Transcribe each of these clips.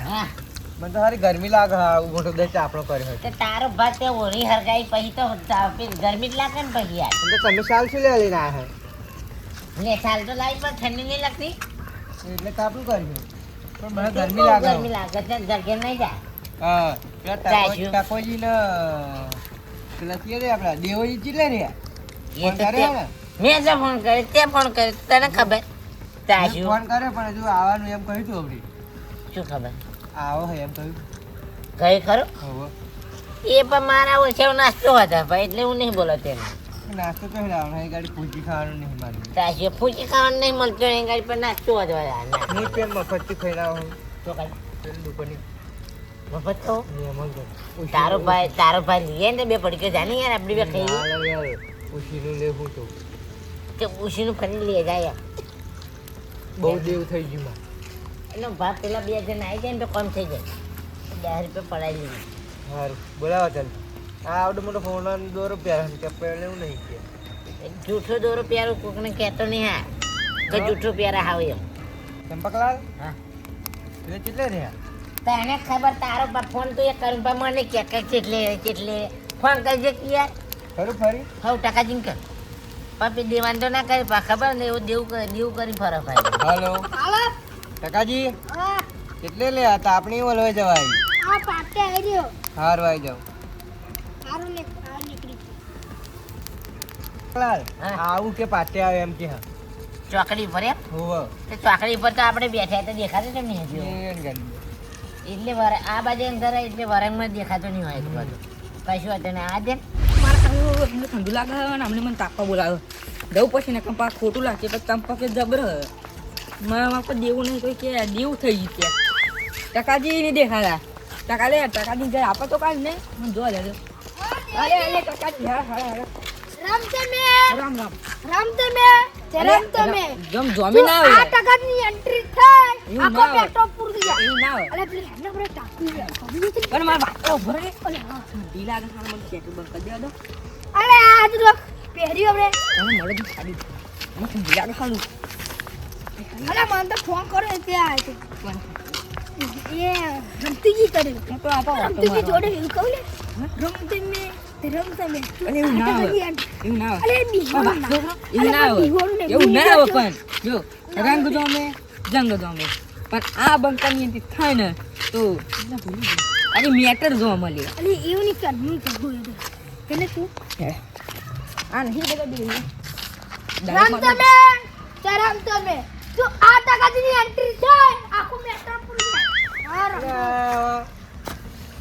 હા મને તો સારી ગરમી લાગે હા આવું મોટો દસ આપણો કર્યો હોય તારો ભાત તે ઓળી હરગાઈ પછી તો ગરમી જ લાગે ને પછી યાર. તો તમે સાલ શું લે લઈને આવ્યા લે સાલ તો લાવી પણ ઠંડી નહીં લાગતી? એટલે કાપલું કર્યું પણ મને તો ગરમી લાગે. ગરમી લાગે છે જગ્યા નહીં જાય. હા પેલા. ટાકોજી ને પેલા કીએ રે આપડા દેવોજી ચીલે રે. ફોન તો તે- ને મેં જે ફોન કર્યો તે ફોન કર્યો તને ખબર? ફોન કર્યો પણ હજુ આવવાનું એમ કહ્યું હતું શું ખબર? આવો હે એમ કહ્યું. કઈ ખરો? એ પણ મારા ઓછો નાસ્તો હતા ભાઈ એટલે હું નહીં બોલો તેને. નાસ્તો તો લાવવાનો એ ગાડી પૂછી ખાવાનું નહીં મારી તાજુ ફૂચી ખાવાનું નહીં મળતું એ ગાડી પર નાસ્તો હતો. હું પેન મફતથી ખાઈ રહ્યો તો કઈ? પેલી મફત તો? તારો ભાઈ તારો ભાઈ લઈએ ને બે પડી જાની યાર આપણી બે ખાઈ ના યાર, પૂછીનું લેવું તો. કે ઉસીનું ફરી લઈ જાય. બહુ દેવ થઈ ગયું એનો ભાત પેલા બે જણ આવી જાય ને તો કમ થઈ જાય. દસ રૂપિયા પડાવી લીધી સારું બોલાવો ચાલ. આ આવડો મોટો ફોન દોરો પહેરા કે પહેલે એવું નહીં કે. જૂઠો દોરો પ્યારો કોકને કહેતો નહીં હા. કે જૂઠો પ્યારો હાવ એમ. ચંપકલાલ? હા. એ કેટલે રહ્યા? તને ખબર તારો ફોન તો એ કરું બા મને કે કે કેટલે કેટલે ફોન કરજે કે યાર. ખરું ફરી? હવ ટકા જીન કર. પાપી દેવાન તો ના કરી પા ખબર ને એવું દેવું દેવું કરી ફરો ભાઈ હાલો. ટકાજી કેટલે લે આ તાપણી ઓલવાઈ જવાય. હારું આવી જાવ લાલ હા. આવું કે પાટે આવે એમ કે હા. ચોકડી પર એમ? હોવ. તે ચોકડી પર તો આપણે બેઠા તો દેખાતો કેમ નહીં હજુ. એટલે વર આ બાજુ અંદર આવે એટલે વરંગમાં દેખાતો નહીં હોય એટલું બધું કશું હતું નહીં આ દે મારા ઠંડુ લાગે છે અમને મને તાપવા બોલાવે જવું પછી ને કંપા ખોટું લાગશે પછી ચંપા કે જબર હે. મારા પણ દેવું નહીં કોઈ કે દેવું થઈ ગયું કે. ટકાજી નહીં દેખાતા. ટકા લે ટકાજી જાય આપે તો કાંઈ નહીં મને જોવા દે અરે અરે ટકાજી હા હા હા. રામ રામ જમ જોમી ના આવે. એવું ના આવે. એવું ના આવે. પણ મારા બાપા ઊભો રહે. ઢીલા લાગે મને ચેક બંધ કરી દો. તમે મળે જ સાડી મને ઠંડી લાગે હાલું હું તો આપો વાતો મારો. અને એવું ના આવે એવું ના આવે એવું ના આવે એવું ના આવે પણ. જો રંગ જોમે જંગ જોમે પણ આ બંકાની અંતિ થાય ને તો અરે મેટર જોવા મળે તું આ નહીં બધા બી રામ તમે રામ તમે જો આ ટકાની એન્ટ્રી થાય આખું મેટર પૂરું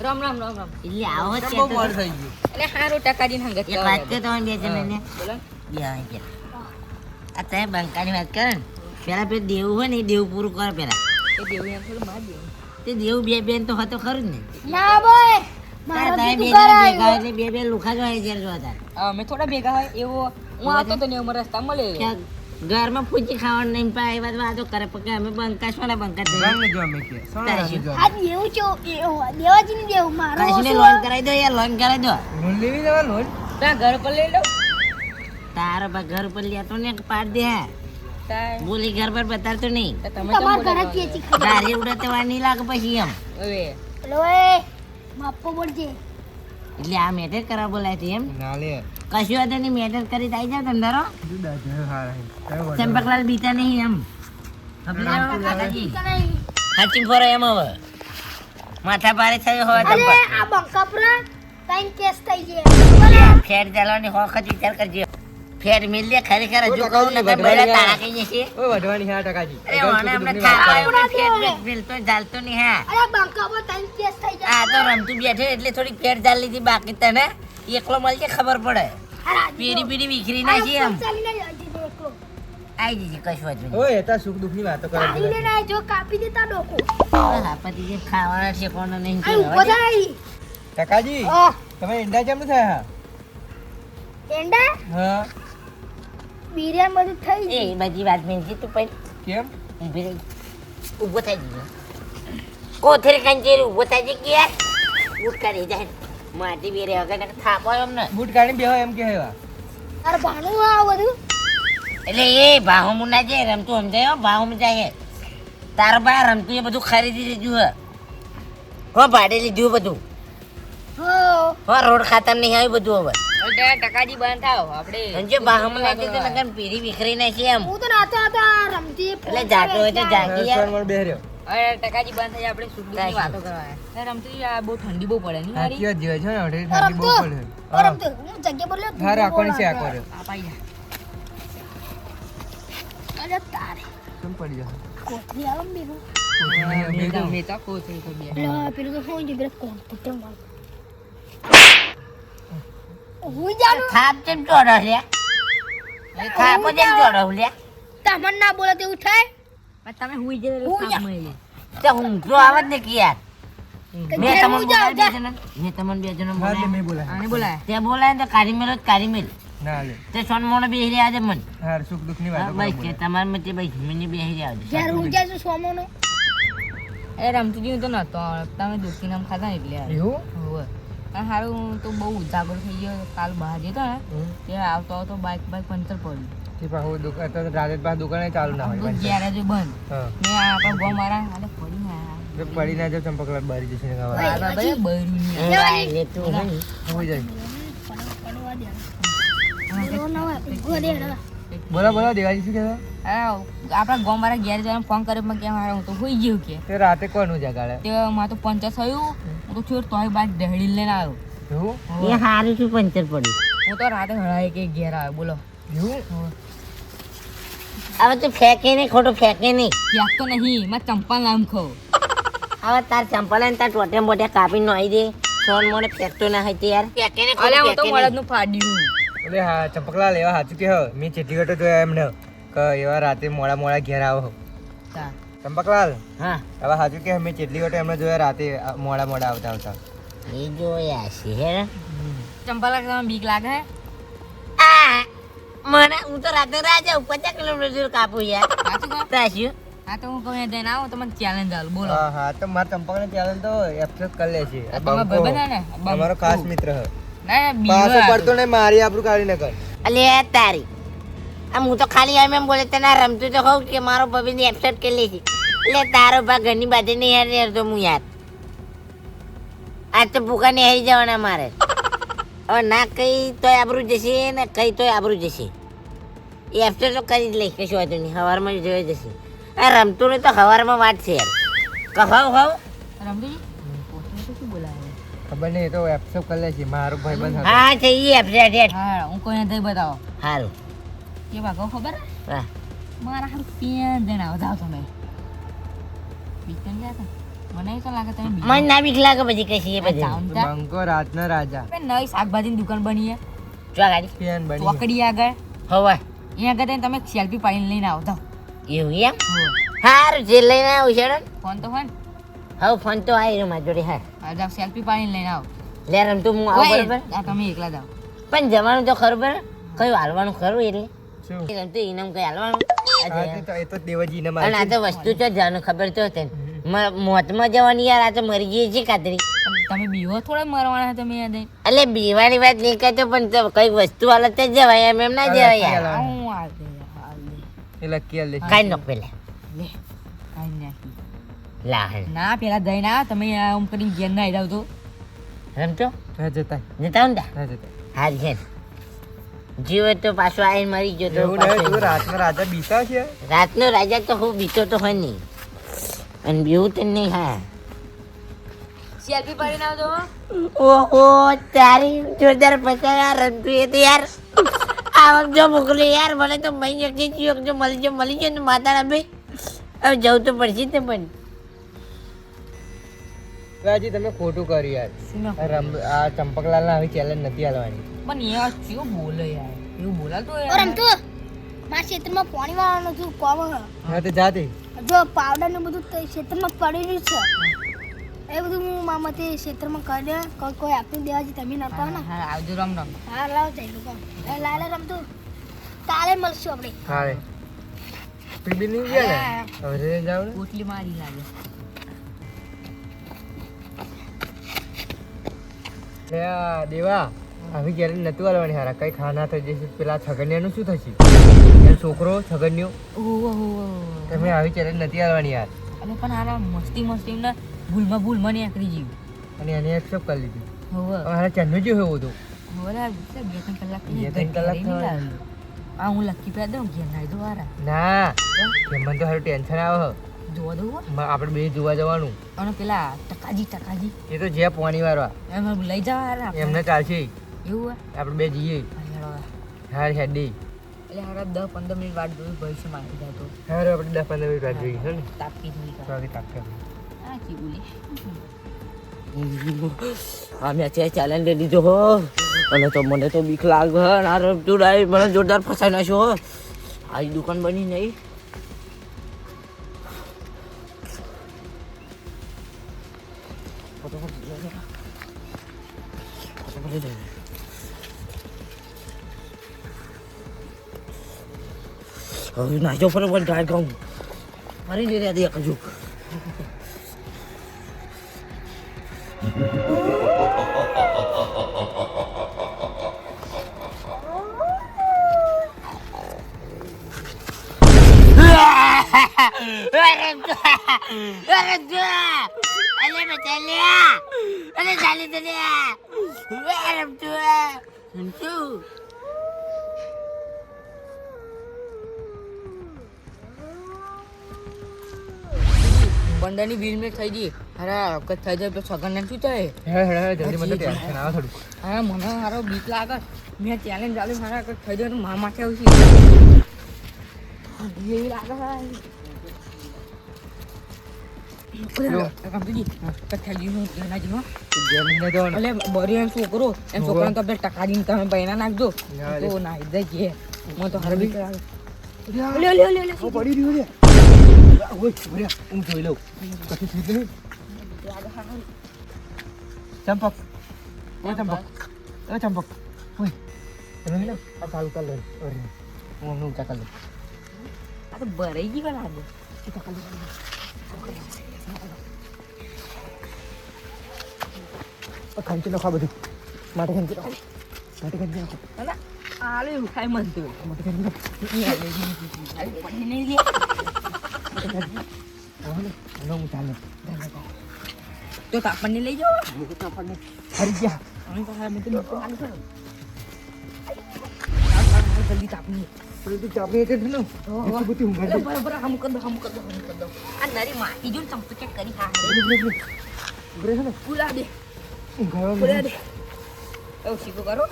રામ રામ. રામ રામ એટલે આવો જ બહુ છે મોડું થઈ ગયું. એટલે હારું ટકાજી ને હંગત એક વાત તો તમે બે જણ બોલો. બે અહીં કે. આ તમે બંકાની વાત કરે ને. પેલા પે દેવ હોય ને એ દેવું પૂરું કર પેલા એ દેવ એમ થોડું માર દેવ. તે દેવ બે બેન તો હતો ખરું જ ને. ના ભાઈ મારા બે ભેગા હોય એટલે બે બે લુખા જ હોય જ્યારે જોતા અમે થોડા ભેગા હોય એવો. હું આવતો તો ને ઉમર રસ્તા મળે. કે ઘરમાં પૂછી ખાવાનું નહીં પાય એ વાત વાતો કરે પણ અમે બંકા છો ને બંકા જો અમે કે આ દેવું છો દેવાજી ને દેવું મારો કશીને લોન કરાવી દો યાર લોન કરાવી દો. લોન લેવી દેવા લોન તા ઘર પર લઈ લો તારો બા ઘર પર લેતો ને પાડ દે. હા. બોલી ઘર પર બતાવતો નહીં. તમારા ઘરે જ કે છે ગાડી ઉડે નહીં લાગે પછી એમ. હવે. લો માપો પડજે એટલે આ મેટર કરવા બોલાય છે એમ. ના લે. કશું હતું નહીં મેટર કરી આવી જાવ તમે ધારો. વાંધો ચંપકલાલ બીતા નહીં એમ. હાચી ફરો એમ હવે. માથા ભારે થયો હોય ચંપક આ બંકાપુરા પર ત્રણ કેસ થઈ ગયા. ફેર ચાલવાની હોખ વિચાર કરજો. ફેર મિલ લે ખરેખર હજુ કહું ને વઢવાણી તાળા કહીએ છીએ. ઓ વઢવાની હા ટકાજી અરે ઓને અમને ને ફેર મિલ તો જાલતો ચાલતો નહીં હા. અરે બંકા પર ત્રણ કેસ થઈ આ ગયા તો રમતું બેઠે એટલે થોડી ફેર જાલ લીધી બાકી તને. એકલો મળજે ખબર પડે. પીરી પીરી વિખરી ના છે એમ. આઈ જજે કશું જ ઓય તા સુખ દુઃખની વાતો કરે ચાલીને ના જો કાપી દેતા ડોકો હા પતિ જે ખાવાના કોણ નહીં આ કહેવાય. ટકાજી તમે ઈંડા કેમ થયા? ઈંડા? હા. બિરિયાની બધું થઈ એ બધી વાત મેલજી તું પણ. કેમ? ઊભી રહી. ઊભો થઈ જજો કોથરી કંચેરી ઊભો થઈ જઈ ગયા ઉઠ કાઢી જાય. માટી બેરે વગર ને થાપો એમ ને બૂટ કાઢી બેહો એમ કે હેવા અરે ભાણું આ બધું? એટલે એ ભાહો મુના જે રમતું સમજાય હો, ભાહુમ જાય તારો બા રમતું એ બધું ખરીદી લીધું હે. હો ભાડે લીધું બધું. હો રોડ ખાતર નહીં આવી બધું હવે. ટકાજી બંધ થાવ આપણે. અને જે લાગે તો નકર પીરી વિખરી નાખી એમ. હું તો નાતો હતો રમતી એટલે જાતો હોય તો જાગી યાર. રસ્તામાં બેહર્યો. હવે ટકાજી બંધ થઈ આપણે સુખ વાતો કરવા રમતી આ બહુ ઠંડી બહુ પડે નહીં મારી વાત જીવે છે ને ઠંડી બહુ પડે. રમતો હું. જગ્યા પર લ્યો હા રાખવાની છે આ કર્યો આ પાઈ જા. અરે તારે. કેમ પડી જશે કોથળી આલો ને મેં તો- મેં તો કહું છું કે બે. એટલે પેલું તો શું છે કોમ્પ્યુટરમાં હું જાણું થાપ કેમ ચોડો લે. થાપો કેમ ચોડો લે. તમને ના બોલે તેવું થાય? પણ તમે હુઈ જજો તો હુઈ જા. સાપ મળી તો ઊંઘતો આવે જ ને કે યાર મેં તમને હું જાઉં, બોલાવ્યા બે જા. જણાને? મેં તમને બે જણા હા મેં બોલાય આને બોલાય. તે બોલાય તો કારી મેલો કારી મેલ. ના લે. તે સોન મોણો બેહી રહ્યા છે મન. હાર સુખ દુઃખની હા, વાતો કે તમારા મતે મને બેહી રહ્યા છે હું સોમોનો? એ રમતી હું તો નતો તમે દુખી નામ ખાતા એટલે. એવું? હોવે. હારું હું તો બહુ ઉજાગર થઈ ગયો કાલ બહાર જતો ને. તે આવતો આવતો બાઇક બાઇક પંચર પડ્યું. તે પાછું દુકાન તો રાતે પાસે દુકાને ચાલુ ના હોય બધું ગેરેજ બંધ. હા. મેં આ આપણા ગો મારા હાલે પડી ના પડી ના જો ચંપકલાલ બારી જશે ને ગાવા. આ બાબા એ બૈરું ની તું હોય. જાય. બોલા ના. બોલો દેવાજી શું કહેતા? આપણા ગામ મારા ઘેર જવાનું ફોન કર્યો પણ કે મારે હું તો હોઈ ગયું કે. રાતે કોનું જગાડે? તે માં તો પંચર થયું. હું તો છોડ તોય બાદ દહેડી લઈને આવ્યો. એ હારું શું પંચર પડ્યું હું તો રાતે હળાય કે ઘેર આવ્યો બોલો. હવે. તું ફેંકે નહીં ખોટું ફેંકે નહીં. ફેંક તો નહીં મેં ચંપલ નામ ખો હવે તાર ચંપલ ને તાર ટોટે મોટે કાપી નાઈ દે. સોન મોને ફેંકતો ના હોય તે યાર. ફેંકે નહીં અલે ખોટું હું તો ફાડ્યું એટલે હા. ચંપકલા લેવા સાચું કે હ મેં ચેટી ઘટો જોયા એમને. કે એવા રાતે મોડા મોડા ઘેર આવો. તા. ચંપકલાલ હા. હવે હાજુ કે અમે ચેટલી ઘટો એમને જોયા રાતે મોડા મોડા આવતા આવતા. એ જોયા છે હે? ચંપલ તમે બીક લાગે? હે? મને હું તો રાતે રાજા પચાસ કિલોમીટર કાપુ યાર. સાચું તાશ્યું હા તો હું કહું ત્યાં જઈને આવો તો મને ચેલેન્જ આલ બોલો. હા હા તો મારા ચંપકને ચેલેન્જ તો એપ્સેસ કરી લે છે આ ભાઈ ને? અમારો ખાસ મિત્ર હે ના પાછો પડતો ને મારી આપણું કાઢી ન કર અલે તારી. આમ હું તો ખાલી એમ એમ બોલે તને રમતું તો હોઉં કે મારો ભવિની એબસેટ કરી છે એટલે તારો ભાગ ઘરની બાજુ નહીં હારી હારતો હું યાર. આજ તો ભૂખા ને હારી જવાના મારે. હવે ના કઈ તોય આબરું જશે ને કઈ તોય આબરું જશે. એ એબસેટ તો કરી જ લઈશ કશું વાંધો નહીં. સવારમાં જોઈ જશે. આ રમતું નહીં તો સવારમાં વાત છે યાર. કહાવ બોલાવે? ખબર નહીં તો એપ્સેસ કરી લે છે મારો ભાઈ બંધ હા છે એ એબસેટ હા હું કોઈને નથી બતાવો. સારું કે ભાગો ખબર? હા. મારા હારું પેન જઈને આવો તમે બીક તો. લાગે? મને તો લાગે તમે મને ના બીક લાગે પછી કશી એ આ બધી. જાઓ બંકો રાતના રાજા. નવી શાકભાજીની દુકાન બની છે જો ગાડી. પેન બની ચોકડી આગળ. હવે. અહીંયા આગળ તમે સેલ્ફી પાડીને લઈને આવતા એવું એમ? સારું જે લઈને આવું છે ફોન તો હોય હવે ફોન તો આવી રહ્યો મારી જોડે હા. હા જાઓ સેલ્ફી પાડીને લઈને આવો. લે રમતું હું આવું બરોબર? તમે એકલા જાઓ. પણ જવાનું તો ખરું બરાબર? કયું હાલવાનું ખરું એટલે? રમતું ઇનામ કઈ હાલવાનું? એ તો દેવજીને અને આ તો વસ્તુ તો જવાનું ખબર તો ને મોતમાં જવાની યાર આ તો મરી ગઈ છે કાતરી તમે બીવો થોડા મરવાના તમે યાદ એટલે બીવાની વાત નહીં કહેતો પણ તો કઈ વસ્તુ હાલે જ જવાય એમ એમ ના જવાય યાર. હું લે કાઈ નો પેલા લે. કાંઈ નાખી. ના પેલા જઈને આ તમે આમ કરીને ઘેર ના આવી જાવ તો. જતા. જતા હું હા જતા. હાલ છે જીવ તો પાછો આઈને મરી ગયો તો પાછો તું રાતના રાજા બીતા છે? રાતનો રાજા તો હું બીતો તો હોય નહીં. અને બીવું તો નહીં હા. સેલ્ફી પાડીને આવજો ઓહો તારી જોરદાર પચાસ યાર રમતું એ તો યાર. આવક જો મોકલી યાર મને તો મહી જતી જીવક જો મળી જો મળી જાય ને માતાના ભાઈ. હવે જવું તો પડશે જ ને પણ. રાજી તમે ખોટું કર્યું યાર. ના રમ આ ચંપકલાલ ના આવી ચેલેન્જ નથી હાલવાની. પણ યાર કેવું બોલે યાર? એવું બોલાતો યાર? રમતો મારા ક્ષેત્રમાં પાણી વાળવાનું હતું કોમ હા? તે જાતે. જો પાવડર ને બધું તો ક્ષેત્રમાં પડી રહ્યું છે. એ બધું હું મામાથી ક્ષેત્રમાં કરી દે કોઈ કોઈ આપી દેવા છે તમે નતા ને. હા આવજો રમ રમ. હા લાવ જઈ લોકો એ લાલે રમતું. કાલે મળશું આપણે. કાલે રે પીબી નહીં ગયા ને. હવે રે જાવ ને. પોટલી મારી લાગે. લે દેવા. આવી ક્યારે નતું હાલવાની હારા કઈ ખાના થઈ જશે પેલા છગનિયાનું શું થશે? છોકરો છગન્યો? તમે આવી ચેલેન્જ નથી હાલવાની યાર અને પણ હારા મસ્તી મસ્તી ને ભૂલમાં ભૂલમાં નીકળી ગયું અને એને એક્સેપ્ટ કરી લીધું. હવે. હારા ચાંદનો જો એવું હતું બે ત્રણ કલાક બે ત્રણ કલાક થવા આ હું લખી પે દઉં કે નાઈ દો હારા. ના કે મને તો હારું ટેન્શન આવે જોવા દઉં આપણે બે જોવા જવાનું. અને પેલા ટકાજી ટકાજી. એ તો જે પોણી વાળવા. એમ લઈ જવા હારા એમને ચાલશે. એવું આપણે બે જઈએ. હાર હેડી. એટલે હારા દસ પંદર મિનિટ વાટ જોઈ ભવિષ્ય માંગી જાય તો. હાર આપણે દસ પંદર મિનિટ વાત જોઈએ છે ને તાપી કર. તાપી તાપ. બોલી? આ મેં છે ચેલેન્જ લીધો હો. અને તો મને તો બીક લાગે આ રમતું ડાય મને જોરદાર ફસાઈ નાખ્યો હો. આ દુકાન બની નહીં. ફટાફટ હવે નાખ્યો ફટાફટ ગાય કહું ફરી જઈ રહ્યા હતા હજુ Alam tu. Alam tu. Alam tu. Alam tu. પંદરની બિલ મિનિટ થઈ ગઈ અરે વખત થઈ જાય તો સગન શું થાય હે હેડ, જલ્દી મને ટેન્શન આવે થોડું અરે મને મારો બીક લાગે. મેં ચેલેન્જ ચાલુ મારા થઈ જાય તો મા માટે આવશે એવી લાગે એમ છોકરો એમ હોવે. છોકરાને તો ટકા દીને તમે પૈના નાખજો. તો નાઈ દે કે મને તો હારો બીક લે લે લે લે પડી રહ્યું છે. ઓય, ઓય, હું જોઈ લઉં. કશું થયું? નહીં? ચંપક. ઓ ચંપક. ઓ ચંપક. ઓય તમે આ લે. હું આ તો ભરાઈ ગઈ ખંચી નાખો બધું. માટે ખંચી નાખો. માટે ખંચી નાખો. અલા આલે ખાય મન તો. માટે ખંચી નાખો. પડી નહીં લે ને હમણાં હું ચાલે તો કાપડને લઈ જાઓ. કાપડને ફરી ગયા. અમે તો મેં તો જલ્દી તાપની ચાપી એટલે છે ને એટલું બધું ઊંઘાડી દે. બરાબર હમ કર દો હમ કર દો હમ કર દો આ નરી માટી જો ચંપચેક કરી હા ઉભરે, ઉભરે, ઉભરે. ઉભરે છે ને ફૂલા દે ઊંઘાડવા ફૂલા માંડ્યું. દે એવું શીખો કરો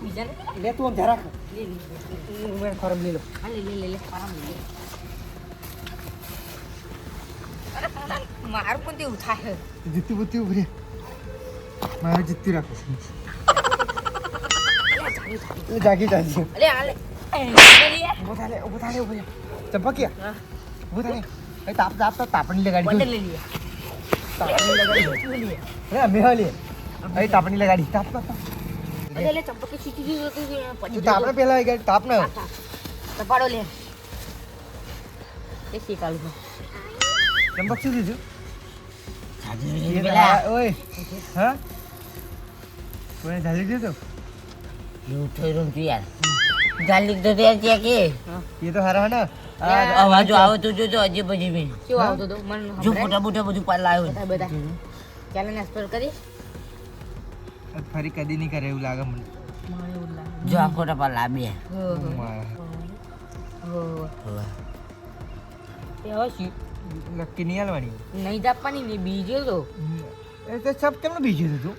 બીજા લે તું આમ જરાક લે લે હું મેં ખોરાક લઈ લો હા લે લે લે લે આરામ લે મારું પણ તેવું થાય જીતી બુતી ઉભરી મારે જીતી રાખો એ જાગી જાગી અલે આલે એ લે ઊભો થાલે ઊભો થાલે ઊભો. ચંપકિયા હા. ઊભો થાલે એ તાપ તાપ તો તાપણી લગાડી. લઈ લે. તાપણી લગાડી. લે. અમે હાલે એ તાપણી લગાડી. તાપ તાપ તાપ. અલે લે ચંપકે શીખી દીધું તું તાપને પહેલા આવી તાપ ને. તપાડો લે. એ ચંપક શું દીધું? ઓય. હા? કોને ઝાલી દીધું? એવું થયું તું યાર ગાલી તો ત્યાં ત્યાં કે? એ તો હારા ને અવાજો આવે તો જોજો અજીબ કેવું આવતો તો મને જો મોટા મોટા બધું પાલ લાવ્યો બધા ચાલે નાસ્તો કરીશ? ફરી કદી નહીં કરે એવું લાગે મને. જો આ ફોટા પાલ શી? નક્કી નહીં હાલવાની? નહીં આપવાની ને બીજો તો. એ તો સબ કેમ બીજું તું?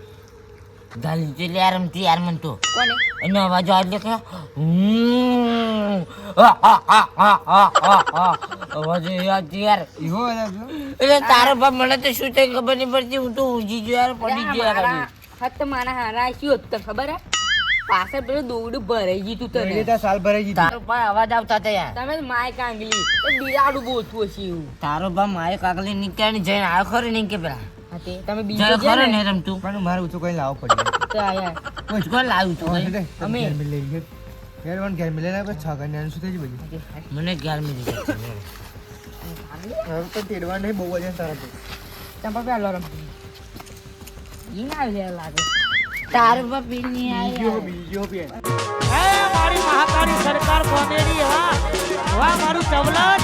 ગાલી તો લે યાર મન તો. કોને? એનો અવાજ આવે કે હમ, હા, હા, હા, હા, હા, હા, હા. અવાજ યાદ યાર. એવો એટલે તારો બાપ મને તો શું થઈ ખબર નહીં પડતી હું તો ઊંઘી ગયો યાર પડી ગયો યાર હત મારા હારા શું હતું ખબર હે. પાછળ પેલું દોડું ભરાઈ ગયું તું એટલે તને તો સાલ ભરાઈ ગયું તારો ભાઈ અવાજ આવતા હતા યાર. તમે માય કાંગલી એ બિલાડું બોલતું હશે એવું. તારો બાપ માય કાંગલી નીકળે ને જઈને આવ્યો ખરો નહીં કે પેલા? તમે બીજો ખરો ને. રમતું? પણ મારે ઊંચું કઈ લાવવું પડ્યો. તો આયા કોઈ કોણ લાવ્યું તું અમે. લઈ ગયો. ઘેર વાળાને ઘેર મેં લઈને છ કન્યાનું શું થઈ ગયું બધું? મને ગ્યાર મિનિટ હવે તો તેડવા નહીં, બહુ વજન તારા પર. ત્યાં પેલો રમ ઈ ના આવે લાગે તારો બીજો, બીજો મારી મહાકાળી સરકાર કોનેરી હા વાહ મારું ચવલજ